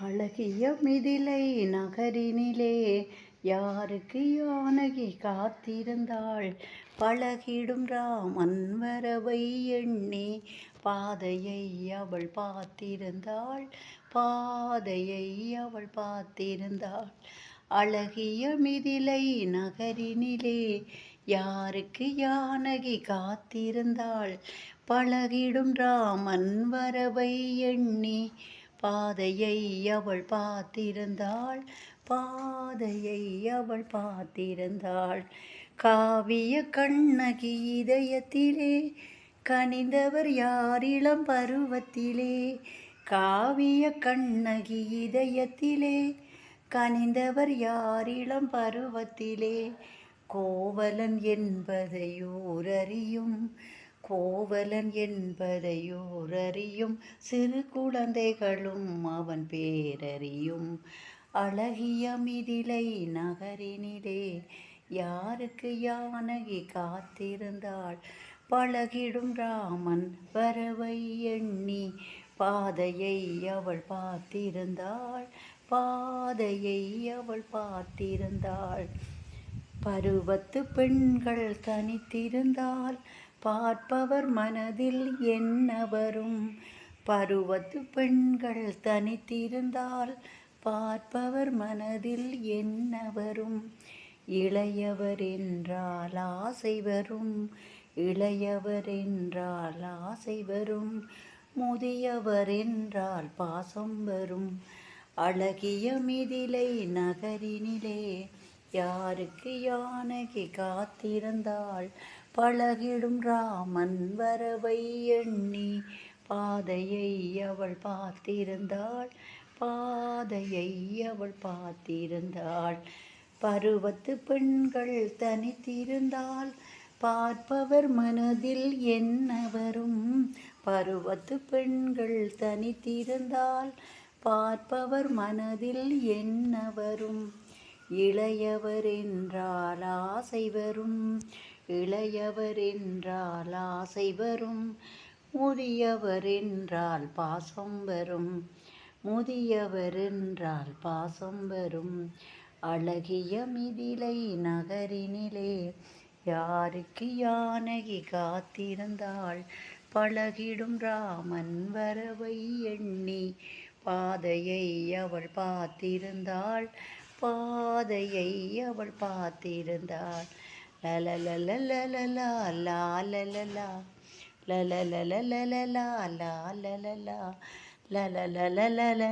அழகிய மிதிலை நகரினிலே யாருக்கு யானகி காத்திருந்தாள்? பழகிடும் ராமன் வரவை எண்ணி பாதையை அவள் பார்த்திருந்தாள். பாதையை அவள் பார்த்திருந்தாள். அழகிய மிதிலை நகரினிலே யாருக்கு யானகி காத்திருந்தாள்? பழகிடும் ராமன் வரவை எண்ணி பாதையை அவள் பார்த்திருந்தாள். பாதையை அவள் பார்த்திருந்தாள். காவிய கண்ணகி இதயத்திலே கனிந்தவர் யார் இளம் பருவத்திலே. காவிய கண்ணகி இதயத்திலே கனிந்தவர் யார் இளம் பருவத்திலே. கோவலன் என்பதை ஊரறியும் கோவலன் என்பதையோரறியும் சிறு குழந்தைகளும் அவன் பேரறியும். அழகிய மிதிலை நகரினிலே யாருக்கு யானகி காத்திருந்தாள்? பழகிடும் ராமன் வரவை எண்ணி பாதையை அவள் பார்த்திருந்தாள். பாதையை அவள் பார்த்திருந்தாள். பருவத்து பெண்கள் தனித்திருந்தால் பார்ப்பவர் மனதில் என்ன வரும் பருவத்து பெண்கள் தனித்திருந்தால் பார்ப்பவர் மனதில் என்ன வரும் இளையவர் என்றால் ஆசை வரும். இளையவர் என்றால் ஆசை வரும். முதியவர் என்றால் பாசம் வரும். அழகிய மிதிலை நகரினிலே யாருக்கு யானகி காத்திருந்தாள்? பழகிடும் ராமன் வரவை எண்ணி பாதையை அவள் பார்த்திருந்தாள். பாதையை அவள் பார்த்திருந்தாள். பருவத்து பெண்கள் தனித்திருந்தால் பார்ப்பவர் மனதில் என்ன வரும் பருவத்து பெண்கள் தனித்திருந்தால் பார்ப்பவர் மனதில் என்ன வரும் இளையவர் என்றால் ஆசை வரும் இளையவர் என்றால் ஆசை வரும் முதியவர் என்றால் பாசம் வரும் முதியவர் என்றால் பாசம் வரும். அழகிய மிதிலை நகரினிலே யாருக்கு யானகி காத்திருந்தாள்? பழகிடும் ராமன் வரவை எண்ணி பாதையை அவள் பார்த்திருந்தாள். பாதையை அவள் பார்த்திருந்தாள் லலலலலலலா லாலலலா லலலலலலலா லாலலலா லலலலலலலா